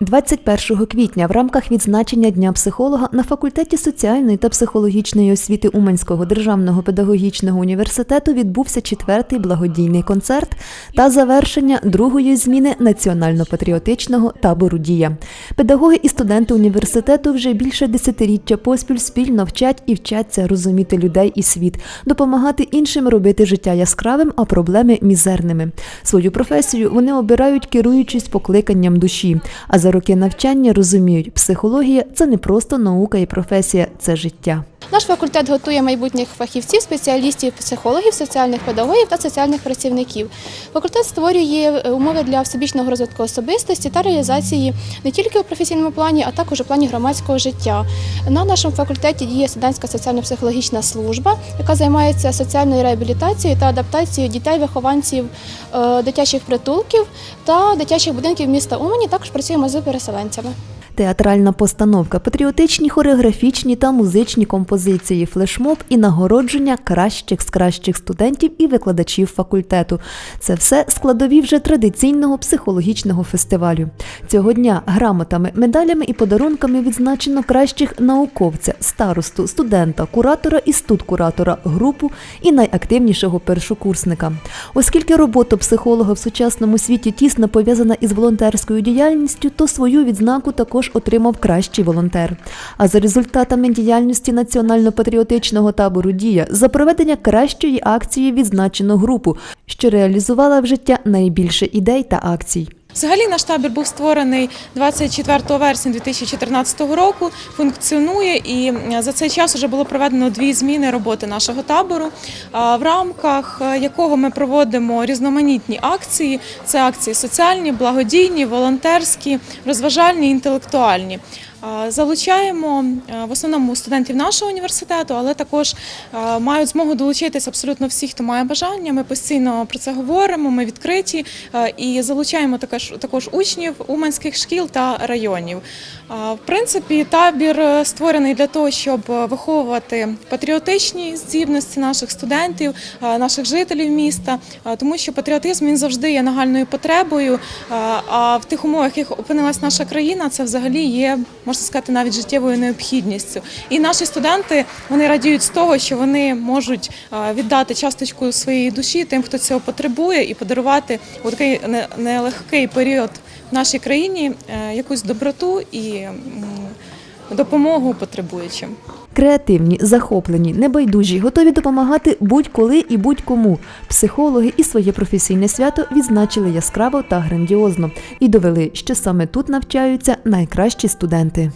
21 квітня в рамках відзначення Дня психолога на факультеті соціальної та психологічної освіти Уманського державного педагогічного університету відбувся четвертий благодійний концерт та завершення другої зміни національно-патріотичного табору Дія. Педагоги і студенти університету вже більше десятиріччя поспіль спільно вчать і вчаться розуміти людей і світ, допомагати іншим робити життя яскравим, а проблеми мізерними. Свою професію вони обирають керуючись покликанням душі. А за роки навчання розуміють, психологія це не просто наука і професія, це життя. Наш факультет готує майбутніх фахівців, спеціалістів, психологів, соціальних педагогів та соціальних працівників. Факультет створює е, умови для всебічного розвитку особистості та реалізації не тільки у професійному плані, а також у плані громадського життя. На нашому факультеті діє студентська соціально-психологічна служба, яка займається соціальною реабілітацією та адаптацією дітей-вихованців е, дитячих притулків та дитячих будинків міста Умані. Також працюємо з переселенцями. Театральна постановка, патріотичні хореографічні та музичні композиції, флешмоб і нагородження кращих з кращих студентів і викладачів факультету. Це все складові вже традиційного психологічного фестивалю. Цього дня грамотами, медалями і подарунками відзначено кращих науковця, старосту, студента, куратора і студкуратора, групу і найактивнішого першокурсника. Оскільки робота психолога в сучасному світі тісно пов'язана із волонтерською діяльністю, то свою відзнаку також отримав кращий волонтер. А за результатами діяльності національно-патріотичного табору Дія за проведення кращої акції відзначено групу, що реалізувала в життя найбільше ідей та акцій. Взагалі наш табір був створений 24 вересня 2014 року. Функціонує і за цей час вже було проведено дві зміни роботи нашого табору, в рамках е, якого ми проводимо різноманітні акції. Це акції соціальні, благодійні, волонтерські, розважальні, інтелектуальні. Залучаємо е, в основному студентів нашого університету, але також е, мають змогу долучитися абсолютно всі, хто має бажання. Ми постійно про це говоримо. Ми відкриті і залучаємо також також учнів уманських шкіл та районів. В принципі, табір е, створений для того, щоб е, виховувати патріотичні здібності наших студентів, е, наших жителів міста, тому що патріотизм він завжди є нагальною потребою. А в тих умовах, яких опинилась наша країна, це взагалі є можна сказати навіть життєвою необхідністю. І наші студенти вони радіють з того, що вони можуть віддати часточку своєї душі тим, хто цього потребує, і подарувати у такий не- нелегкий період в нашій країні е, якусь доброту і допомогу потребуючим. Креативні, захоплені, небайдужі, готові допомагати будь-коли і будь-кому. Психологи і своє професійне свято відзначили яскраво та грандіозно і довели, що саме тут навчаються найкращі студенти.